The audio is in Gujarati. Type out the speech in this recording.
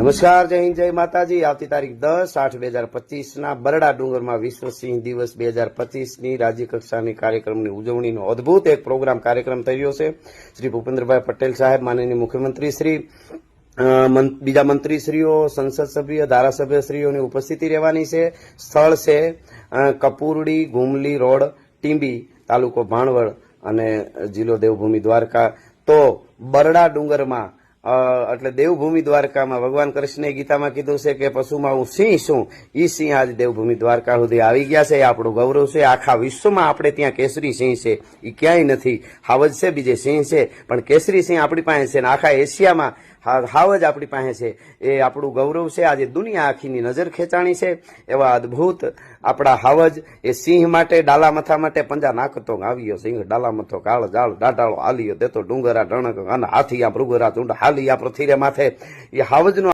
નમસ્કાર, જય હિન્દ, જય માતાજી. આવતી તારીખ દસ આઠ બે હજાર પચીસ ના બરડા ડુંગરમાં વિશ્વસિંહ દિવસ બે હજાર પચીસની રાજ્ય કાર્યક્રમની ઉજવણીનો અદભુત એક પ્રોગ્રામ કાર્યક્રમ રહ્યો છે. શ્રી ભૂપેન્દ્રભાઈ પટેલ સાહેબ, માનનીય મુખ્યમંત્રી શ્રી બીજા મંત્રીશ્રીઓ, સંસદ સભ્ય, ધારાસભ્યશ્રીઓની ઉપસ્થિતિ રહેવાની છે. સ્થળ છે કપૂરડી, ગુમલી રોડ, ટીંબી, તાલુકો ભાણવડ અને જિલ્લો દેવભૂમિ દ્વારકા. તો બરડા ડુંગરમાં એટલે દેવભૂમિ દ્વારકામાં ભગવાન કૃષ્ણે ગીતામાં કીધું છે કે પશુમાં હું સિંહ છું, ઈ સિંહ આજ દેવભૂમિ દ્વારકા સુધી આવી ગયા છે, એ આપણું ગૌરવ છે. આખા વિશ્વમાં આપણે ત્યાં કેસરી સિંહ છે એ ક્યાંય નથી. હાવજ છે, બીજે સિંહ છે, પણ કેસરી સિંહ આપણી પાસે છે આખા એશિયામાં હાવજ આપણી પાસે છે. એ આપણું ગૌરવ છે. આજે દુનિયા આખીની નજર ખેંચાણી છે. એવા અદ્ભુત આપણા હાવજ એ સિંહ માટે ડાલા મથા માટે પંજા નાખતો આવ્યો સિંહ. ડાલા મથો કાળ જાળ ડાટાળો હાલ્યો દેતો ડુંગરા ડણક અને હાથી આ ભૃગરા ચૂંડ હાલી આ પૃથ્વીરે માથે. એ હાવજનો